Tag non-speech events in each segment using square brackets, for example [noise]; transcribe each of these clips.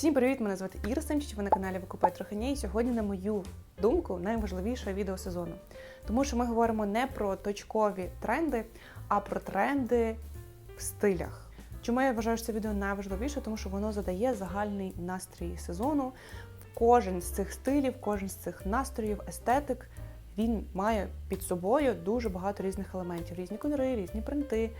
Всім привіт! Мене звати Іра Семчич, ви на каналі Викупай Трохані. І сьогодні, на мою думку, найважливіше відео сезону. Тому що ми говоримо не про точкові тренди, а про тренди в стилях. Чому я вважаю що це відео найважливіше? Тому що воно задає загальний настрій сезону. Кожен з цих стилів, кожен з цих настроїв, естетик, він має під собою дуже багато різних елементів: різні кольори, різні принти,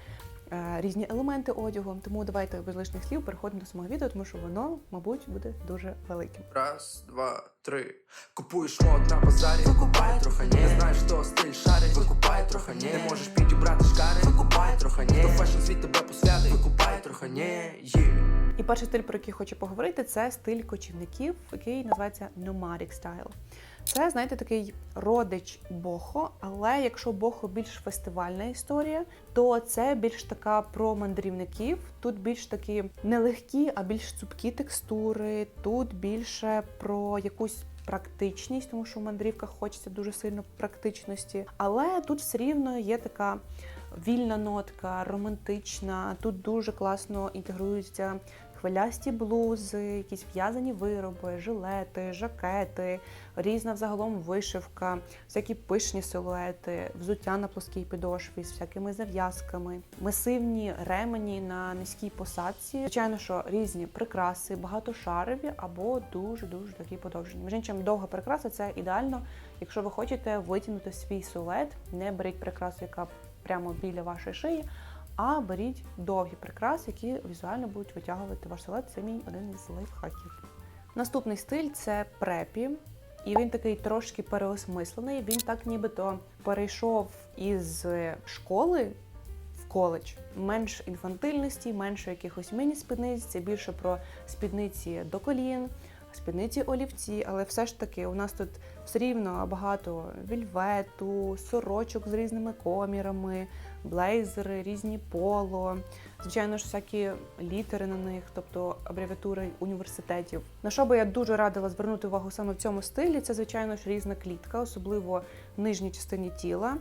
різні елементи одягу. Тому давайте без лишніх слів переходимо до самого відео, тому що воно, мабуть, буде дуже великим. Раз, два, три. Купуєш мод на базарі, викупай трохи не знаєш, що стиль шарить, викупай трохи не можеш підібрати шкари, викупай трохи не хто фешн світ тебе посвятить, викупай трохи не є. І перший стиль, про який хочу поговорити, це стиль кочівників, який називається Nomadic Style. Це, знаєте, такий родич бохо, але якщо бохо більш фестивальна історія, то це більш така про мандрівників. Тут більш такі не легкі, а більш цупкі текстури. Тут більше про якусь практичність, тому що в мандрівках хочеться дуже сильно практичності. Але тут все рівно є така вільна нотка, романтична. Тут дуже класно інтегруються хвилясті блузи, якісь в'язані вироби, жилети, жакети, різна взагалом вишивка, всякі пишні силуети, взуття на плоскій підошві з всякими зав'язками, масивні ремені на низькій посадці. Звичайно, що різні прикраси, багатошарові або дуже дуже такі подовжені. Між іншим, довга прикраса це ідеально, якщо ви хочете витягнути свій силует, не беріть прикрасу, яка прямо біля вашої шиї. А беріть довгі прикраси, які візуально будуть витягувати ваш силует. Це мій один із лайфхаків. Наступний стиль це препі. І він такий трошки переосмислений. Він так нібито перейшов із школи в коледж. Менш інфантильності, менше якихось міні-спідниць, це більше про спідниці до колін, спідниці олівці, але все ж таки у нас тут все рівно багато вільвету, сорочок з різними комірами, блейзери, різні поло. Звичайно ж, всякі літери на них, тобто абревіатури університетів. На що би я дуже радила звернути увагу саме в цьому стилі, це звичайно ж різна клітка, особливо в нижній частині тіла.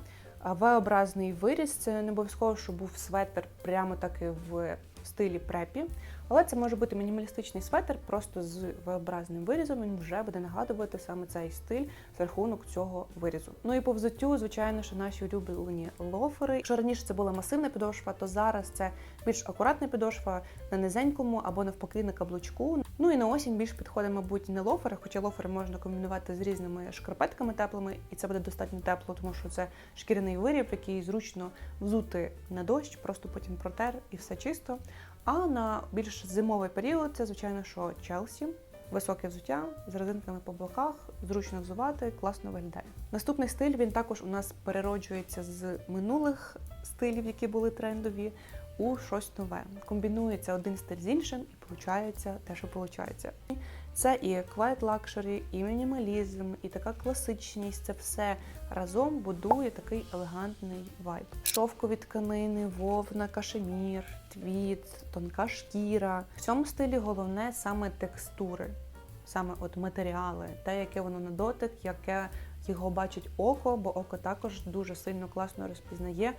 V-образний виріз це не обов'язково, щоб був светр прямо таки в стилі препі. Але це може бути мінімалістичний светр, просто з V-образним вирізом. Він вже буде нагадувати саме цей стиль за рахунок цього вирізу. Ну і по взуттю, звичайно, що наші улюблені лофери. Якщо раніше це була масивна підошва, то зараз це більш акуратна підошва на низенькому або навпаки на каблучку. Ну і на осінь більш підходить, мабуть, не лофери, хоча лофери можна комбінувати з різними шкарпетками теплими, і це буде достатньо тепло, тому що це шкіряний виріб, який зручно взути на дощ, просто потім протер і все чисто. А на більш зимовий період це, звичайно, що Челсі. Високе взуття з резинками по боках, зручно взувати, класно виглядає. Наступний стиль він також у нас перероджується з минулих стилів, які були трендові, у щось нове. Комбінується один стиль з іншим, і виходить те, що виходить. Це і quiet luxury, і мінімалізм, і така класичність. Це все разом будує такий елегантний вайб. Шовкові тканини, вовна, кашемір, твіт, тонка шкіра. В цьому стилі головне саме текстури, саме от матеріали, те, яке воно на дотик, яке його бачить око, бо око також дуже сильно класно розпізнає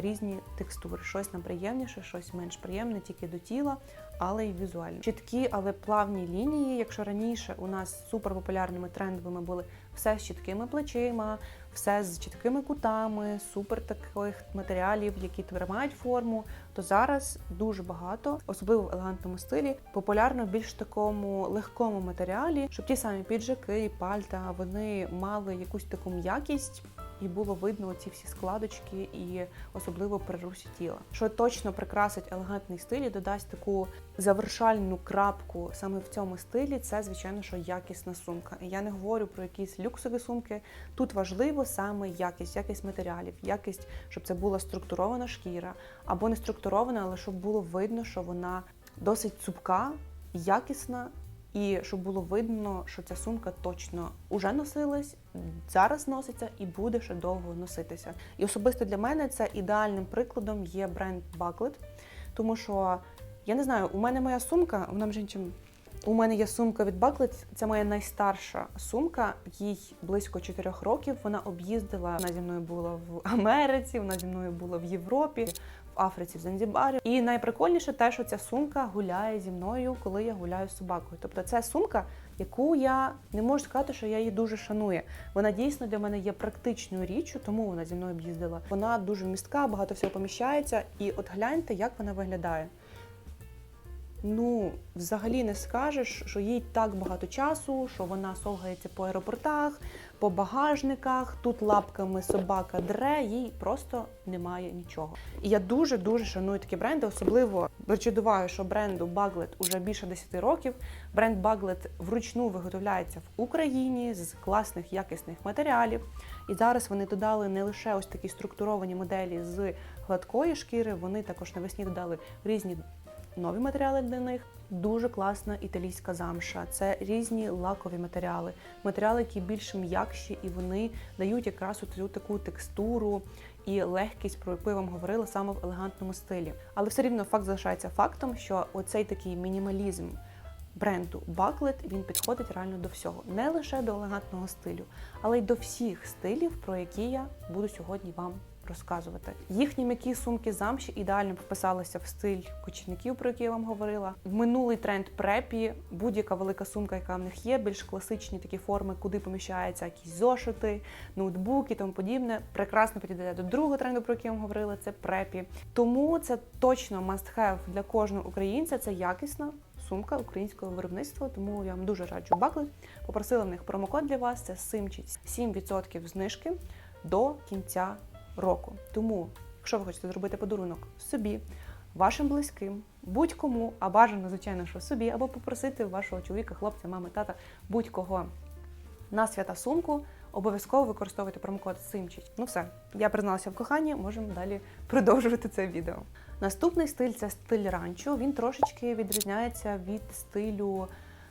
різні текстури. Щось нам приємніше, щось менш приємне, тільки до тіла, але й візуально. Чіткі, але плавні лінії. Якщо раніше у нас суперпопулярними трендовими були все з чіткими плечима, все з чіткими кутами, супер таких матеріалів, які тримають форму, то зараз дуже багато, особливо в елегантному стилі, популярно в більш такому легкому матеріалі, щоб ті самі піджаки, пальта вони мали якусь таку м'якість. І було видно ці всі складочки, і особливо при русі тіла, що точно прикрасить елегантний стиль і додасть таку завершальну крапку саме в цьому стилі. Це звичайно, що якісна сумка. Я не говорю про якісь люксові сумки. Тут важливо саме якість, якість матеріалів, якість, щоб це була структурована шкіра або не структурована, але щоб було видно, що вона досить цупка, якісна. І щоб було видно, що ця сумка точно уже носилась, зараз носиться і буде ще довго носитися. І особисто для мене це ідеальним прикладом є бренд Bucklet, тому що я не знаю, у мене моя сумка, вона між іншим, у мене є сумка від Bucklet, це моя найстарша сумка, їй близько 4 років. Вона об'їздила. Вона зі мною була в Америці, вона зі мною була в Європі, Африці в Занзібарі. І найприкольніше те, що ця сумка гуляє зі мною, коли я гуляю з собакою. Тобто, це сумка, яку я не можу сказати, що я її дуже шаную. Вона дійсно для мене є практичною річчю, тому вона зі мною б їздила. Вона дуже містка, багато всього поміщається. І от гляньте, як вона виглядає. Ну, взагалі не скажеш, що їй так багато часу, що вона совгається по аеропортах, по багажниках, тут лапками собака дре, їй просто немає нічого. І я дуже дуже шаную такі бренди, особливо причудуваю, що бренду Baglet уже більше 10 років. Бренд Baglet вручну виготовляється в Україні з класних якісних матеріалів. І зараз вони додали не лише ось такі структуровані моделі з гладкої шкіри, вони також навесні додали різні нові матеріали для них. Дуже класна італійська замша. Це різні лакові матеріали, матеріали, які більш м'якші, і вони дають якраз цю таку текстуру і легкість, про яку я вам говорила саме в елегантному стилі. Але все рівно факт залишається фактом, що оцей такий мінімалізм бренду Баклет він підходить реально до всього, не лише до елегантного стилю, але й до всіх стилів, про які я буду сьогодні вам розказувати. Їхні м'які сумки замші ідеально вписалися в стиль кочівників, про які я вам говорила. В минулий тренд препі, будь-яка велика сумка, яка в них є, більш класичні такі форми, куди поміщаються якісь зошити, ноутбуки і тому подібне. Прекрасно підійде до другого тренду, про який я вам говорила, це препі. Тому це точно must have для кожного українця. Це якісна. Сумка українського виробництва, тому я вам дуже раджу баклет. Попросила в них промокод для вас. Це симчить 7% знижки до кінця року. Тому, якщо ви хочете зробити подарунок собі, вашим близьким, будь-кому, а бажано, звичайно, що собі, або попросити вашого чоловіка, хлопця, мами, тата, будь-кого на свята сумку, обов'язково використовуйте промокод Симчить. Ну все, я призналася в коханні, можемо далі продовжувати це відео. Наступний стиль це стиль ранчо. Він трошечки відрізняється від стилю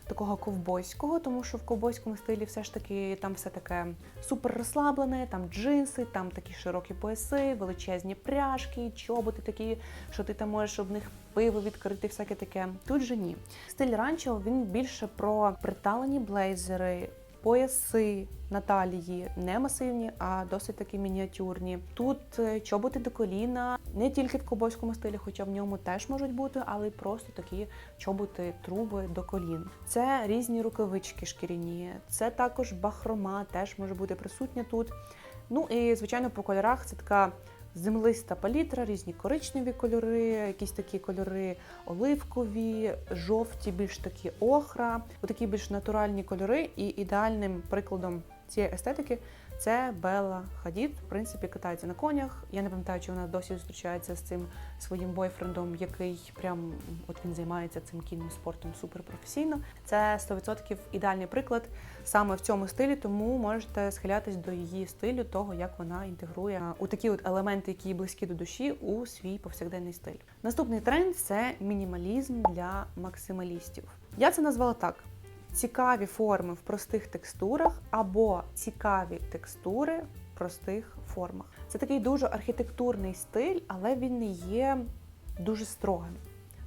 такого ковбойського, тому що в ковбойському стилі все ж таки там все таке супер розслаблене, там джинси, там такі широкі пояси, величезні пряжки, чоботи такі, що ти там можеш об них пиво відкрити, всяке таке. Тут же ні. Стиль ранчо він більше про приталені блейзери. Пояси на талії не масивні, а досить таки мініатюрні. Тут е, чоботи до коліна, не тільки в ковбойському стилі, хоча в ньому теж можуть бути, але й просто такі чоботи, труби до колін. Це різні рукавички шкіряні, це також бахрома, теж може бути присутня тут. Ну і звичайно, по кольорах це така землиста палітра, різні коричневі кольори, якісь такі кольори оливкові, жовті, більш такі охра, отакі більш натуральні кольори. І ідеальним прикладом цієї естетики це Белла Хадід. В принципі, катається на конях. Я не пам'ятаю, чи вона досі зустрічається з цим своїм бойфрендом, який прям от він займається цим кінним спортом суперпрофесійно. Це 100% ідеальний приклад саме в цьому стилі, тому можете схилятись до її стилю, того як вона інтегрує у такі от елементи, які близькі до душі, у свій повсякденний стиль. Наступний тренд це мінімалізм для максималістів. Я це назвала так. Цікаві форми в простих текстурах або цікаві текстури в простих формах. Це такий дуже архітектурний стиль, але він не є дуже строгим.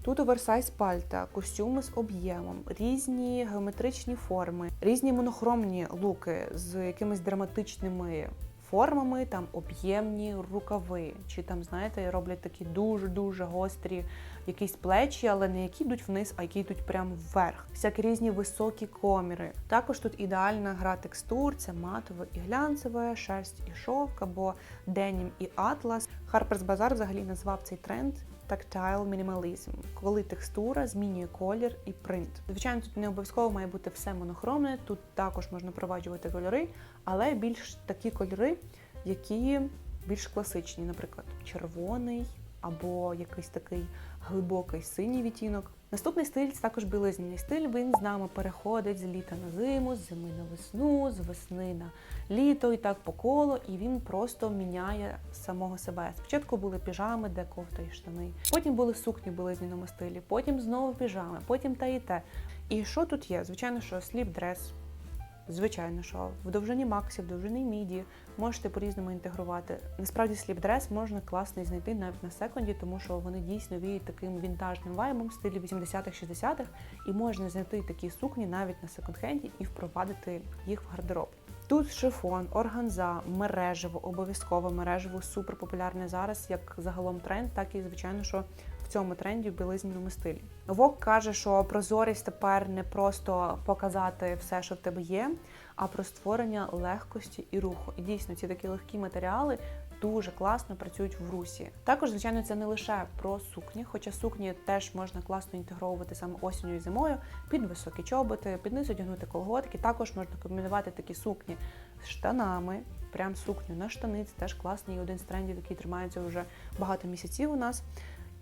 Тут оверсайз пальта, костюми з об'ємом, різні геометричні форми, різні монохромні луки з якимись драматичними формами, там об'ємні рукави, чи там, знаєте, роблять такі дуже-дуже гострі якісь плечі, але не які йдуть вниз, а які йдуть прямо вверх. Всякі різні високі коміри. Також тут ідеальна гра текстур, це матове і глянцеве, шерсть і шовк, або денім і атлас. Harper's Bazaar взагалі назвав цей тренд tactile minimalism, коли текстура змінює колір і принт. Звичайно, тут не обов'язково має бути все монохромне. Тут також можна впроваджувати кольори, але більш такі кольори, які більш класичні, наприклад, червоний або якийсь такий глибокий синій відтінок. Наступний стиль це також білизняний стиль. Він з нами переходить з літа на зиму, з зими на весну, з весни на літо і так по колу, і він просто міняє самого себе. Спочатку були піжами, де кофта і штани. Потім були сукні в білизняному стилі, потім знову піжами, потім та і те. І що тут є? Звичайно, що сліп-дрес. Звичайно, що в довжині максі, в довжині міді можете по-різному інтегрувати. Насправді сліп-дрес можна класний знайти навіть на секунді, тому що вони дійсно віють таким вінтажним вайбом в стилі 80-х, 60-х, і можна знайти такі сукні навіть на секонд-хенді і впровадити їх в гардероб. Тут шифон, органза, мережево, обов'язково мережево, супер популярне зараз, як загалом тренд, так і звичайно, що цьому тренді в білизняному стилі. Вок каже, що прозорість тепер не просто показати все, що в тебе є, а про створення легкості і руху. І дійсно ці такі легкі матеріали. Дуже класно працюють в русі. Також, звичайно, це не лише про сукні, хоча сукні теж можна класно інтегровувати саме осінню і зимою під високі чоботи, під низ одягнути колготки. Також можна комбінувати такі сукні з штанами, прям сукню на штани. Це теж класний один з трендів, який тримається вже багато місяців у нас.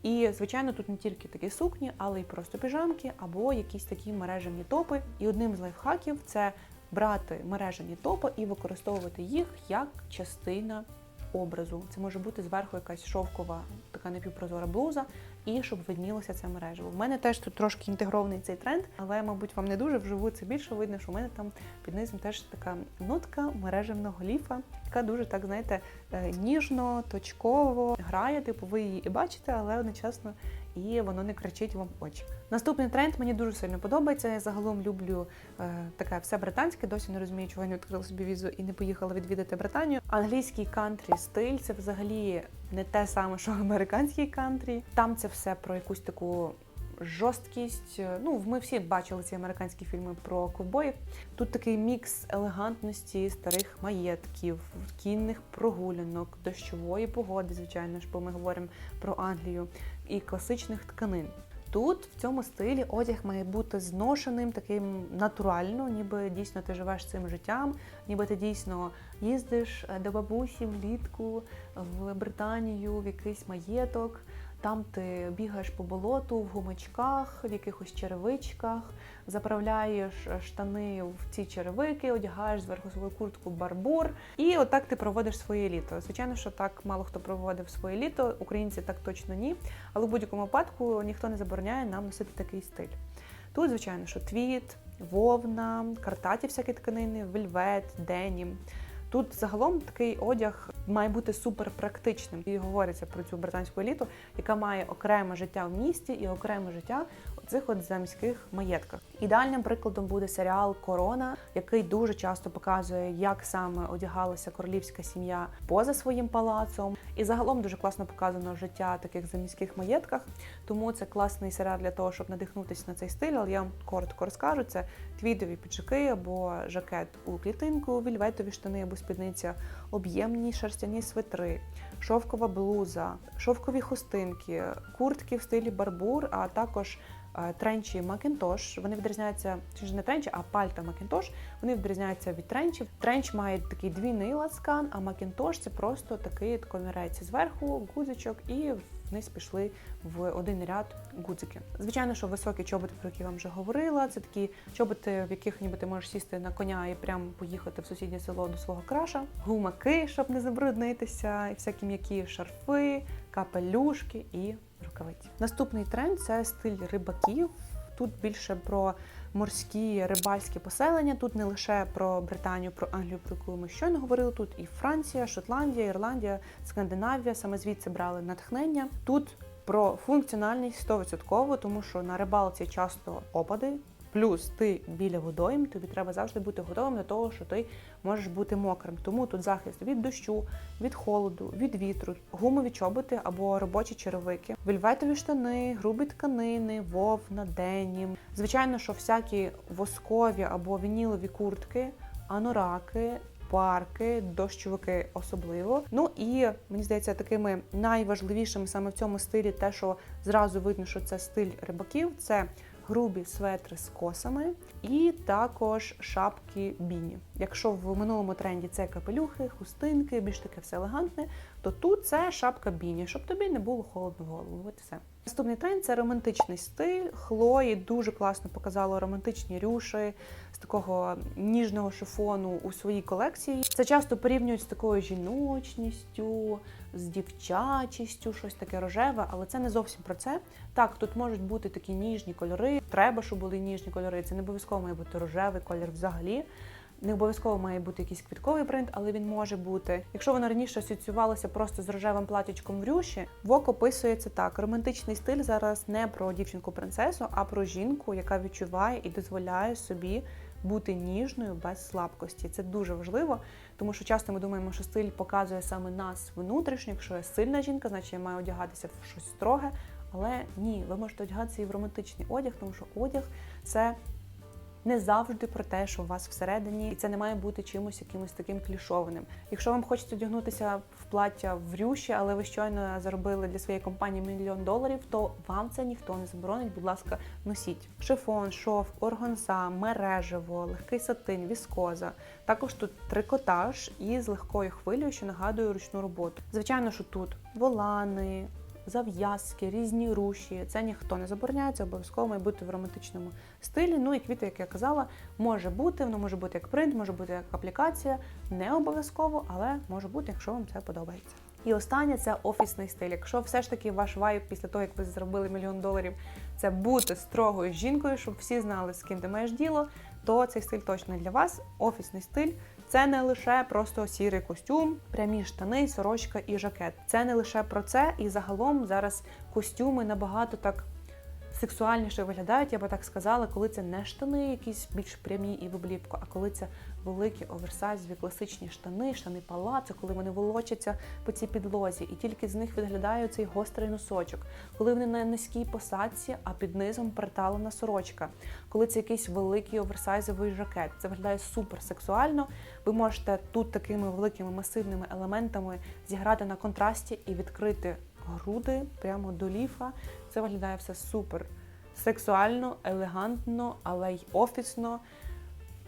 І, звичайно, тут не тільки такі сукні, але й просто піжамки або якісь такі мережені топи. І одним з лайфхаків це брати мережені топи і використовувати їх як частина образу. Це може бути зверху якась шовкова, така напівпрозора блуза, і щоб виднілося це мережево. В мене теж тут трошки інтегрований цей тренд, але, мабуть, вам не дуже вживу це більше видно, що в мене там під низом теж така нотка мережевного ліфа, яка дуже так, знаєте, е, ніжно, точково грає. Типу, ви її і бачите, але одночасно і воно не кричить вам очі. Наступний тренд мені дуже сильно подобається. Я загалом люблю е, таке все британське. Досі не розумію, чого я не відкрила собі візу і не поїхала відвідати Британію. Англійський кантрі стиль це взагалі не те саме, що [laughs] американський кантрі. Там це все про якусь таку. Жорсткість, ну ми всі бачили ці американські фільми про ковбоїв. Тут такий мікс елегантності старих маєтків, кінних прогулянок, дощової погоди, звичайно ж, бо ми говоримо про Англію, і класичних тканин. Тут в цьому стилі одяг має бути зношеним, таким натурально, ніби дійсно ти живеш цим життям, ніби ти дійсно їздиш е, до бабусі влітку в Британію, в якийсь маєток. Там ти бігаєш по болоту в гумачках, в якихось черевичках, заправляєш е, штани в ці черевики, одягаєш зверху свою куртку барбур, і отак ти проводиш своє літо. Звичайно, що так мало хто проводив своє літо, українці так точно ні. Але в будь-якому випадку ніхто не забороняє нам носити такий стиль. Тут, звичайно, що твіт, вовна, картаті всякі тканини, вельвет, денім. Тут загалом такий одяг має бути супер практичним. І говориться про цю британську еліту, яка має окреме життя в місті і окреме життя у цих от заміських маєтках. Ідеальним прикладом буде серіал Корона, який дуже часто показує, як саме одягалася королівська сім'я поза своїм палацом. І загалом дуже класно показано життя таких заміських маєтках. Тому це класний серіал для того, щоб надихнутися на цей стиль. Але я вам коротко розкажу: це твідові піджаки або жакет у клітинку, вільветові штани або спідниця, об'ємні шерстяні свитри, шовкова блуза, шовкові хустинки, куртки в стилі барбур, а також е, тренчі Макінтош. Вони відрізняються чи ж не тренчі, а пальта Макінтош. Вони відрізняються від тренчів. Тренч має такий двійний ласкан, а Макінтош це просто такий ткомірець комірець зверху, гудзичок і вниз пішли в один ряд гудзики. Звичайно, що високі чоботи, про які я вам вже говорила, це такі чоботи, в яких ніби ти можеш сісти на коня і прямо поїхати в сусіднє село до свого краша, гумаки, щоб не забруднитися, і всякі м'які шарфи, капелюшки і рукавиці. Наступний тренд це стиль рибаків. Тут більше про морські рибальські поселення. Тут не лише про Британію, про Англію, про яку ми щойно говорили. Тут і Франція, Шотландія, Ірландія, Скандинавія. Саме звідси брали натхнення. Тут про функціональність 100%, тому що на рибалці часто опади. Плюс ти біля водойм, тобі треба завжди бути готовим до того, що ти можеш бути мокрим. Тому тут захист від дощу, від холоду, від вітру, гумові чоботи або робочі черевики, вельветові штани, грубі тканини, вовна, денім. Звичайно, що всякі воскові або вінілові куртки, анораки. Парки, дощовики особливо. Ну і мені здається, такими найважливішими саме в цьому стилі, те, що зразу видно, що це стиль рибаків, це грубі светри з косами і також шапки біні. Якщо в минулому тренді це капелюхи, хустинки, більш таке все елегантне, то тут це шапка біні, щоб тобі не було холодно в голову. От все. Наступний тренд це романтичний стиль. Хлої дуже класно показала романтичні рюши з такого ніжного шифону у своїй колекції. Це часто порівнюють з такою жіночністю, з дівчачістю, щось таке рожеве, але це не зовсім про це. Так, тут можуть бути такі ніжні кольори. Треба, щоб були ніжні кольори. Це не обов'язково має бути рожевий колір взагалі. Не обов'язково має бути якийсь квітковий принт, але він може бути. Якщо воно раніше асоціювалося просто з рожевим платічком в рюші, вок описується так: романтичний стиль зараз не про дівчинку-принцесу, а про жінку, яка відчуває і дозволяє собі бути ніжною без слабкості. Це дуже важливо, тому що часто ми думаємо, що стиль показує саме нас внутрішньо. Якщо я сильна жінка, значить я маю одягатися в щось строге. Але ні, ви можете одягатися і в романтичний одяг, тому що одяг це не завжди про те, що у вас всередині, і це не має бути чимось якимось таким клішованим. Якщо вам хочеться одягнутися в плаття в рюші, але ви щойно заробили для своєї компанії мільйон доларів, то вам це ніхто не заборонить. Будь ласка, носіть шифон, шов, органза, мережево, легкий сатин, віскоза. Також тут трикотаж із легкою хвилею, що нагадує ручну роботу. Звичайно, що тут волани, зав'язки, різні руші. Це ніхто не забороняє, це обов'язково має бути в романтичному стилі. Ну і квіти, як я казала, може бути, воно може бути як принт, може бути як аплікація. Не обов'язково, але може бути, якщо вам це подобається. І останнє це офісний стиль. Якщо все ж таки ваш вайб після того, як ви заробили мільйон доларів, це бути строгою жінкою, щоб всі знали, з ким ти маєш діло, то цей стиль точно для вас. Офісний стиль це не лише просто сірий костюм, прямі штани, сорочка і жакет. Це не лише про це, і загалом зараз костюми набагато так сексуальніше виглядають, я би так сказала, коли це не штани, якісь більш прямі і в обліпку, а коли це великі оверсайзові класичні штани, штани палацу, коли вони волочаться по цій підлозі, і тільки з них виглядає цей гострий носочок, коли вони на низькій посадці, а під низом приталена сорочка, коли це якийсь великий оверсайзовий жакет. Це виглядає супер сексуально. Ви можете тут такими великими масивними елементами зіграти на контрасті і відкрити груди прямо до ліфа. Це виглядає все супер сексуально, елегантно, але й офісно.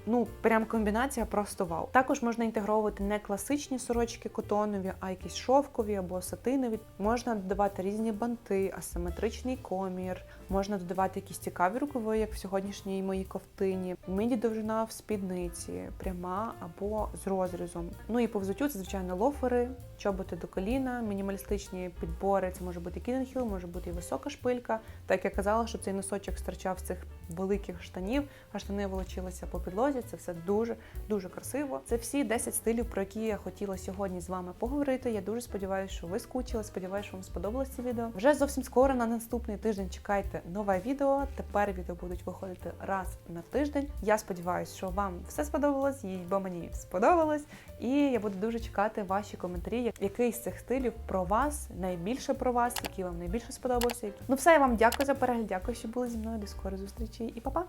Ну, прям комбінація просто вау. Також можна інтегровувати не класичні сорочки котонові, а якісь шовкові або сатинові. Можна додавати різні банти, асиметричний комір, можна додавати якісь цікаві рукави, як в сьогоднішній моїй ковтині, міді довжина в спідниці, пряма або з розрізом. Ну і по взуттю це звичайно лофери, чоботи до коліна, мінімалістичні підбори. Це може бути кіненхіл, може бути і висока шпилька. Так я казала, що цей носочок стирчав з цих великих штанів, а штани волочилися по підлозі. Це все дуже дуже красиво. Це всі 10 стилів, про які я хотіла сьогодні з вами поговорити. Я дуже сподіваюся, що ви скучили. Сподіваюся, що вам сподобалось це відео. Вже зовсім скоро на наступний тиждень чекайте нове відео. Тепер відео будуть виходити раз на тиждень. Я сподіваюся, що вам все сподобалось, бо мені сподобалось. І я буду дуже чекати ваші коментарі, який з цих стилів про вас найбільше про вас, який вам найбільше сподобався. Ну все, я вам дякую за перегляд. Дякую, що були зі мною. До скорої зустрічі і па-па!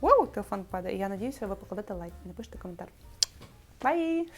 Вау, телефон падає. Я надіюся, ви покладете лайк. Напишіть коментар. Бай!